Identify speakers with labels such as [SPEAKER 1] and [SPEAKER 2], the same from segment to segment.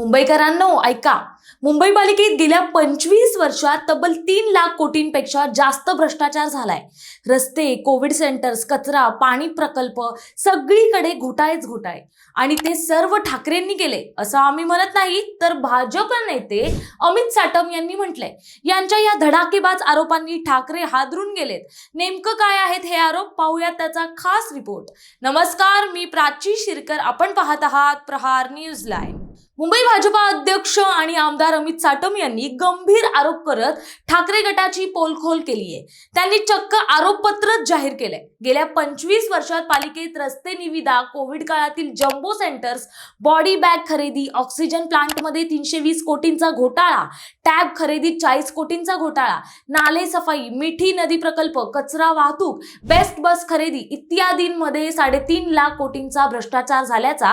[SPEAKER 1] मुंबईकरांनो ऐका. मुंबई पालिकेत गेल्या पंचवीस वर्षात तब्बल तीन लाख कोटींपेक्षा जास्त भ्रष्टाचार झालाय. रस्ते कोविड सेंटर्स कचरा पाणी प्रकल्प सगळीकडे घोटाळेच घोटाळे. आणि ते सर्व ठाकरेंनी केले असं आम्ही म्हणत नाही तर भाजप नेते अमित साटम यांनी म्हटलंय. यांच्या या धडाकेबाज आरोपांनी ठाकरे हादरून गेलेत. नेमकं काय आहेत हे आरोप? पाहूयात त्याचा खास रिपोर्ट. नमस्कार मी प्राची शिरकर. आपण पाहत आहात प्रहार न्यूज लाईव्ह मुंबई भाजपा अध्यक्ष आणि आमदार अमित साटम यांनी गंभीर आरोप करत ठाकरे गटाची पोलखोल केली आहे. त्यांनी चक्क आरोपपत्रच जाहीर केलंय. गेल्या पंचवीस वर्षात पालिकेत रस्ते निविदा कोविड काळातील जम्बो सेंटर्स बॉडी बॅग खरेदी ऑक्सिजन प्लांटमध्ये तीनशे वीस कोटींचा घोटाळा टॅब खरेदीत चाळीस कोटींचा घोटाळा नाले सफाई मिठी नदी प्रकल्प कचरा वाहतूक बेस्ट बस खरेदी इत्यादींमध्ये साडेतीन लाख कोटींचा भ्रष्टाचार झाल्याचा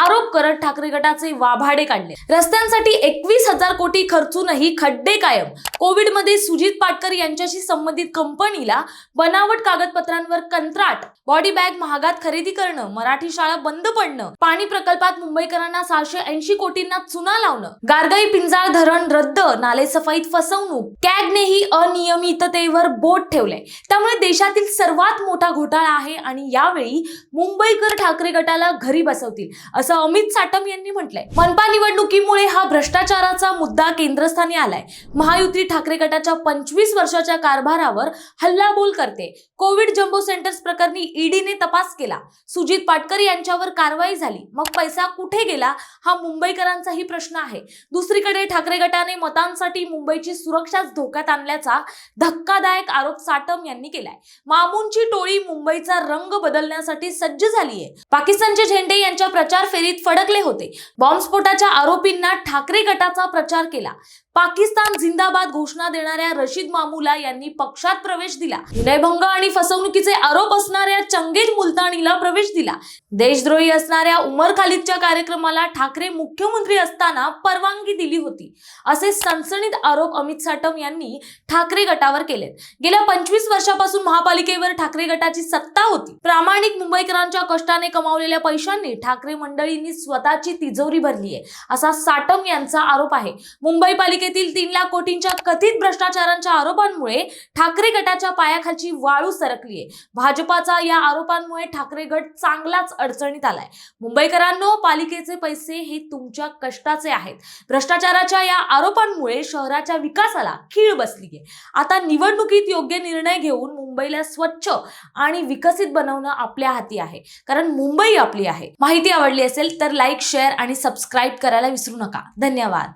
[SPEAKER 1] आरोप करत ठाकरे गटाचे वाभाडे काढले. रस्त्यांसाठी एकवीस हजार कोटी खर्चूनही खड्डे कायम. कोविडमध्ये सुजित पाटकर यांच्याशी संबंधित कंपनीला बनावट कागदपत्रांवर कंत्राट बॉडी बॅग महागात खरेदी करणं मराठी शाळा बंद पडणं पाणी प्रकल्पात मुंबईकरांना सहाशे ऐंशी कोटींना चुना लावणं गारगाई पिंजाळ धरण रद्द नालेसफाईत फसवणूक. कॅगनेही अनियमिततेवर बोट ठेवलंय त्यामुळे देशातील सर्वात मोठा घोटाळा आहे आणि यावेळी मुंबईकर ठाकरे गटाला घरी बसवतील असं अमित साटम यांनी म्हटलंय. मनपा निवडणुकीमुळे हा भ्रष्टाचाराचा मुद्दा केंद्रस्थानी आलाय. महायुती ठाकरे गटाच्या पंचवीस वर्षाच्या कारभारावर हल्लाबोल करते. कोविड जम्बो सेंटर्स प्रकरणी ईडीने तपास केला. सुजित पाटकर यांच्यावर कारवाई झाली. मग पैसा कुठे गेला? हा मुंबईकरांचाही प्रश्न आहे. दुसरीकडे ठाकरे गटाने मतांसाठी मुंबईची सुरक्षाच धोक्यात आणल्याचा धक्कादायक आरोप साटम यांनी केलाय. मामूंची टोळी मुंबईचा रंग बदलण्यासाठी सज्ज झालीये. पाकिस्तानचे झेंडे यांच्या प्रचार फेरीत फडकले होते. बॉम्बस्फोटाच्या आरोपींना ठाकरे गटाचा प्रचार केला. पाकिस्तान जिंदाबाद घोषणा देणाऱ्या रशीद मामूला यांनी पक्षात प्रवेश दिला. विनयभंग आणि फसवणुकीचे आरोप असणाऱ्या चंगेज मुलतानीला प्रवेश दिला. देशद्रोही असणाऱ्या उमर खालिदच्या कार्यक्रमाला ठाकरे मुख्यमंत्री असताना परवानगी दिली होती. असे सणसणीत आरोप अमित साटम यांनी ठाकरे गटावर केलेत. गेल्या पंचवीस वर्षापासून महापालिकेवर ठाकरे गटाची सत्ता होती. प्रामाणिक मुंबईकरांच्या कष्टाने कमावलेल्या पैशांनी ठाकरे मंडळींनी स्वतःची तिजोरी भरली आहे असा साटम यांचा आरोप आहे. मुंबई महापालिकेतील तीन लाख कोटींच्या कथित भ्रष्टाचारांच्या आरोपांमुळे ठाकरे गटाच्या पायाखालची वाळू सरकलीये. भाजपाचा या आरोपांमुळे ठाकरे गट चांगलाच अडचणीत आलाय. मुंबईकरांनो पालिकेचे पैसे हे तुमच्या कष्टाचे आहेत. भ्रष्टाचाराच्या या आरोपांमुळे शहराच्या विकासाला खीळ बसलीये. आता निवडणुकीत योग्य निर्णय घेऊन मुंबईला स्वच्छ आणि विकसित बनवणं आपल्या हाती आहे. कारण मुंबई आपली आहे. माहिती आवडली असेल तर लाईक शेअर आणि सबस्क्राईब करायला विसरू नका. धन्यवाद.